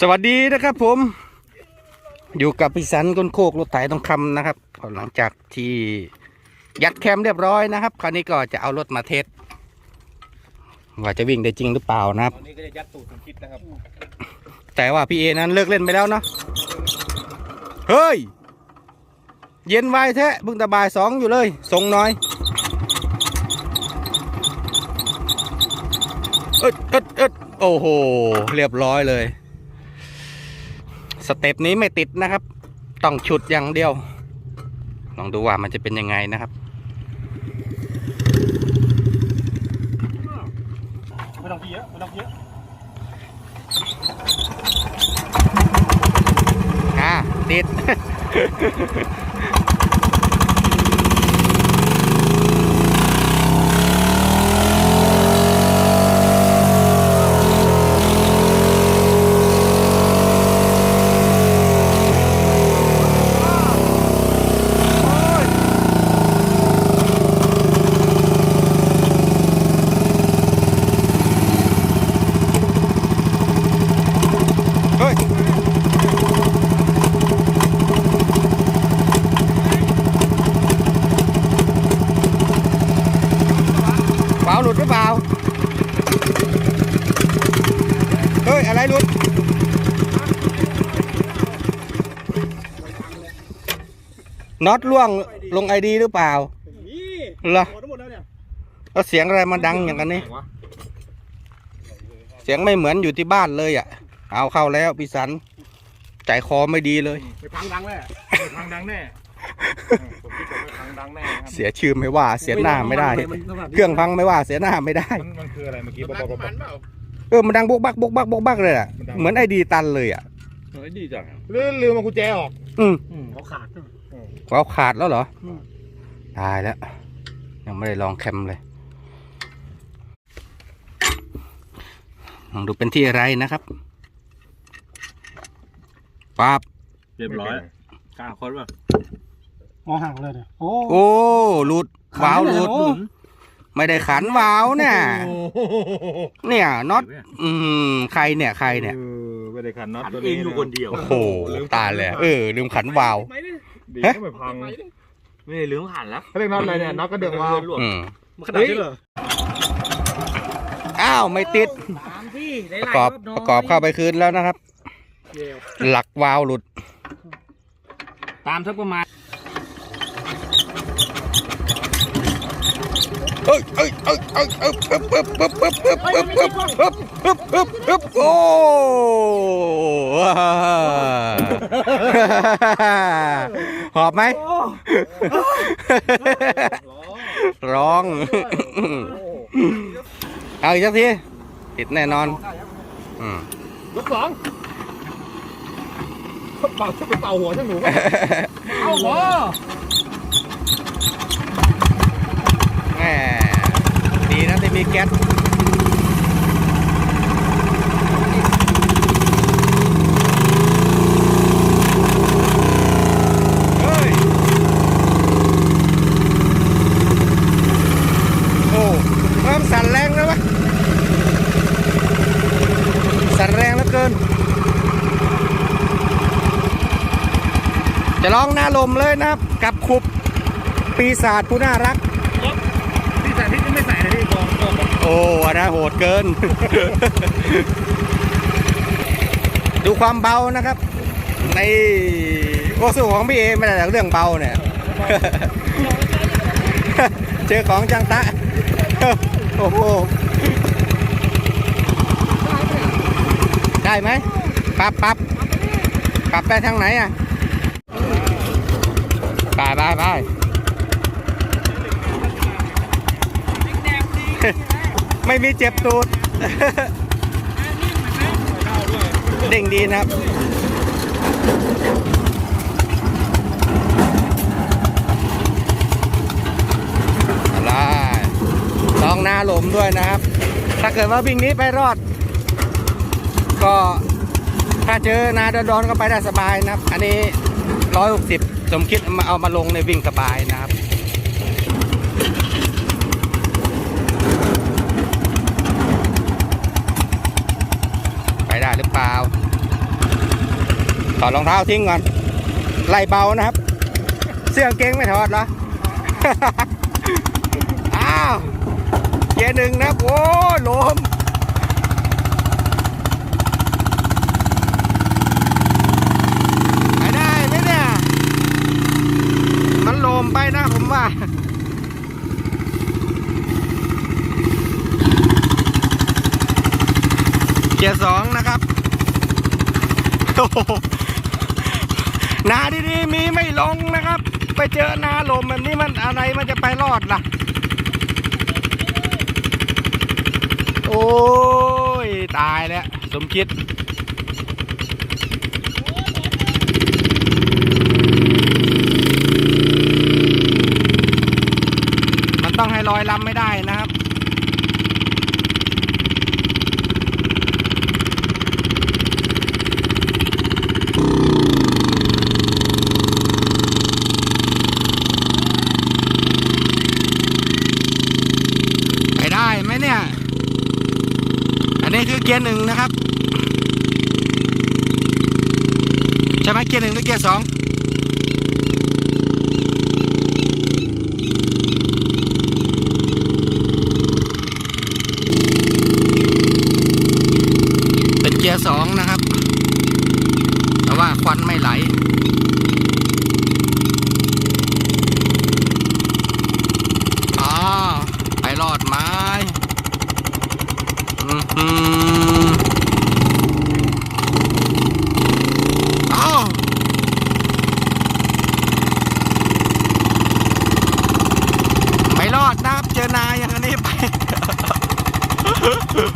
สวัสดีนะครับผม อยู่กับพี่สันก้นโคกรถไถต้องคำนะครับหลังจากที่ยัดแคมเรียบร้อยนะครับ คราวนี้ก็จะเอารถมาเทสว่าจะวิ่งได้จริงหรือเปล่านะครับ ตอนนี้ก็จะยัดตูดสมคิดนะครับแต่ว่าพี่เอนั้นเลิกเล่นไปแล้วเนาะเฮ้ย เย็นไวแท้เพิ่งแตะบายสองอยู่เลยส่งหน่อยเอิดเอิดเอิด โอ้โห เรียบร้อยเลย สเต็ปนี้ไม่ติดนะครับ ต้องฉุดอย่างเดียว ลองดูว่ามันจะเป็นยังไงนะครับ ไม่ต้องพี่เยอะไม่ต้องพี่เยอะอ่าติด เฮ้ย วาล์วหลุดหรือเปล่า เฮ้ย อะไรหลุด น็อตล่วงลงไอดีหรือเปล่านี่เหรอหมดทั้งหมดแล้วเนี่ยแล้วเสียงอะไรมาดังอย่างกันนี้เสียงไม่เหมือนอยู่ที่บ้านเลยอะ เอาเข้าแล้วพี่สันใจคอไม่ดีเลย ไปพังดังแน่ไปพังดังแน่ผมคิดว่าไปพังดังแน่ครับเสียชื่อไม่ว่า เสียหน้าไม่ได้ เครื่องพังไม่ว่า เสียหน้าไม่ได้ มันมันคืออะไรเมื่อกี้บอกบอกบอกเออมันดังบกบักบกบักบกบักเลยอะมันดังเหมือนไอดีตันเลยอะเฮ้ยดีจังลืมลืมมากุญแจออก อืมเขาขาด วาล์วขาดแล้วเหรออืมตายแล้ว ยังไม่ได้ลองแคมเลยลองดูเป็นที่อะไรนะครับปั๊บเรียบร้อยกล้าคนป่ะมองห่างเลยเนี่ยโอ้โอ้หลุดวาล์วหลุด ไม่ได้ขันวาล์วเนี่ยเนี่ยน็อตอืมใครเนี่ยใครเนี่ยเออไม่ได้ขันน็อตขันตัวเอนี้งอยู่คนเดียว โอ้โหตายแล้วเออลืมขันวาล์ว ดีฮะก็ไม่พังไม่ได้ลืมขันแล้วเขาเรียกน็อตอะไรเนี่ยน็อตกระเดื่องวาล์วหลวมอืมมันขนาดนี้เหรออ้าวไม่ติดประกอบประกอบเข้าไปคืนแล้วนะครับ หลักวาล์วหลุด ตามสักประมาณ เอ้ยเอ้ยเอ้ยเอ้ยเอ้ยปึ๊บปึ๊บปึ๊บปึ๊บปึ๊บปึ๊บปึ๊บปึ๊บปึ๊บปึ๊บปึ๊บโอ้ว้าหอบไหมร้องเอาอีกสักทีติดแน่นอนอืมยกสองเป่าจะไปเป่าหัวช่างหนูเอาหัว แหมดีนะที่มี แก๊สเฮ้ยโอ้เริ่มสั่นแรงแล้ววะสั่นแรงเหลือเกิน จะลองหน้าลมเลยนะครับ กับขุบปีศาจผู้น่ารัก ที่ใส่ที่ไม่ใส่เลยที่กองกอง โอ้อันนะโหดเกิน ดูความเบานะครับ ในโอสู้ของพี่เอไม่ได้แต่เรื่องเบาเนี่ย เจอของจังตะ โอ้โห ได้ไหมปรับปรับปรับไปทางไหนอะไปไปไป ไม่มีเจ็บตูด เด้งดีนะครับอะไรลองหน้าหลมด้วยนะครับ ถ้าเกิดว่าวิ่งนี้ไปรอด ก็ถ้าเจอนาดอนๆก็ไปได้สบายนะครับ อันนี้ร้อยหกสิบสมคิดมาเอามาลงในวิ่งสบายนะครับ อดรองเท้าทิ้งก่อนไล่เบานะครับ เสื้อกางเกงไม่ถอดเหรอ อ้าวเกียร์หนึ่งนะครับโอ้ลมไปได้ไหมเนี่ย มันลมไปนะผมว่าเกียร์สองนะครับโอ้ นาดีๆมีไม่ลงนะครับ ไปเจอนาลมแบบนี้มันอะไรมันจะไปรอดล่ะ โอ้ย ตายแล้วสมคิดมันต้องให้ลอยลำไม่ได้นะครับ ไปได้ไหมเนี่ย อั นี้คือเกียร์หนึ่งนะครับ ใช่ไหมเกียร์หนึ่งหรือเกียร์สองเป็นเกียร์สองนะครับ แต่ว่าควันไม่ไหล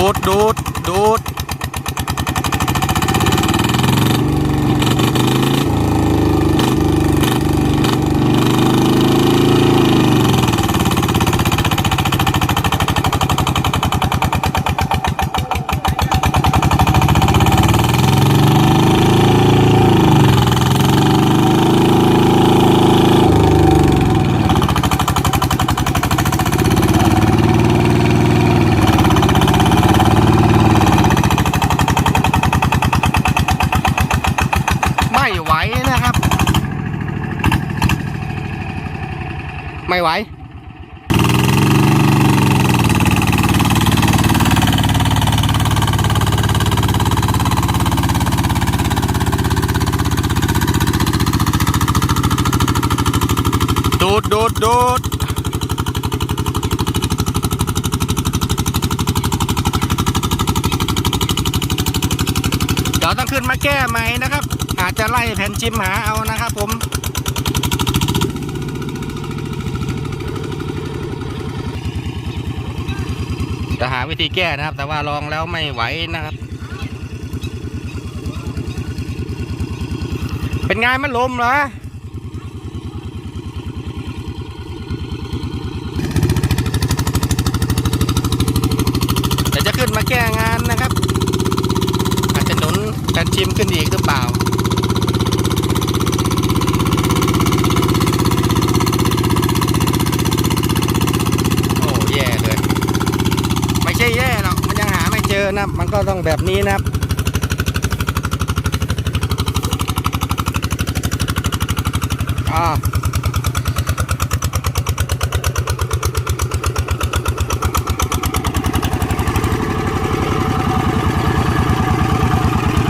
ดูดดูดดูด ไม่ไหวดูดดูดดูดเดี๋ยวต้องขึ้นมาแก้ใหม่นะครับ อาจจะไล่แผ่นชิมหาเอานะครับผม จะหาวิธีแก้นะครับ แต่ว่าลองแล้วไม่ไหวนะครับ เป็นไงมันลมเหรอจะขึ้นมาแก้งานนะครับ อาจจะหนุนแผ่นชิมขึ้นอีกหรือเปล่า โอ้แย่เลย ไม่ใช่แย่หรอก มันยังหาไม่เจอนะมันก็ต้องแบบนี้นะครับอ่า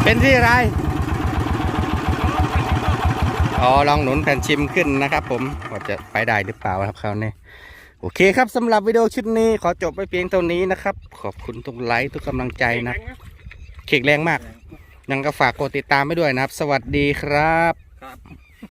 เป็นที่อะไร อ๋อ ลองหนุนแผ่นชิมขึ้นนะครับผมว่าจะไปได้หรือเปล่าครับคราวนี้ โอเคครับสำหรับวิดีโอชุดนี้ขอจบไปเพียงเท่านี้นะครับ ขอบคุณทุกไลค์ทุกกำลังใจนะเขกแรงมากยังก็ฝากกดติดตามไปด้วยนะครับ สวัสดีครับครับ